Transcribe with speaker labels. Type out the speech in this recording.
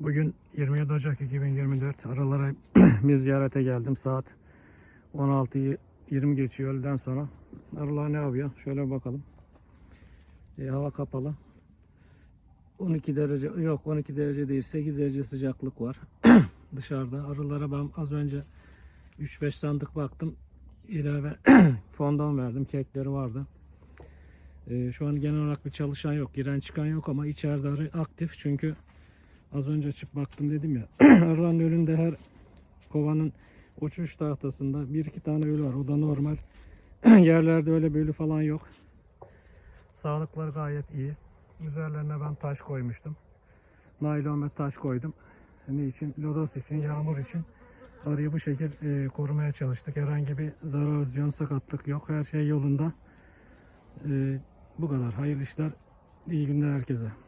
Speaker 1: Bugün 27 Ocak 2024 aralara bir ziyarete geldim. Saat 16'yı 20 geçiyor öğleden sonra. Arılar ne yapıyor? Şöyle bakalım. E, hava kapalı. 12 derece yok 12 derece değil 8 derece sıcaklık var dışarıda. Arılara ben az önce 3-5 sandık baktım. İlave fondan verdim. Kekleri vardı. E, şu an genel olarak bir çalışan yok. Giren çıkan yok ama içeride arı aktif. Çünkü az önce açıp baktım dedim ya. Arıların önünde her kovanın uçuş tahtasında bir iki tane ölü var. O da normal. Yerlerde öyle bir ölü falan yok. Sağlıkları gayet iyi. Üzerlerine ben taş koymuştum. Naylon ve taş koydum. Ne için? Lodos için, yağmur için. Arıyı bu şekil e, korumaya çalıştık. Herhangi bir zarar, ziyon, sakatlık yok. Her şey yolunda. E, bu kadar. Hayırlı işler. İyi günler herkese.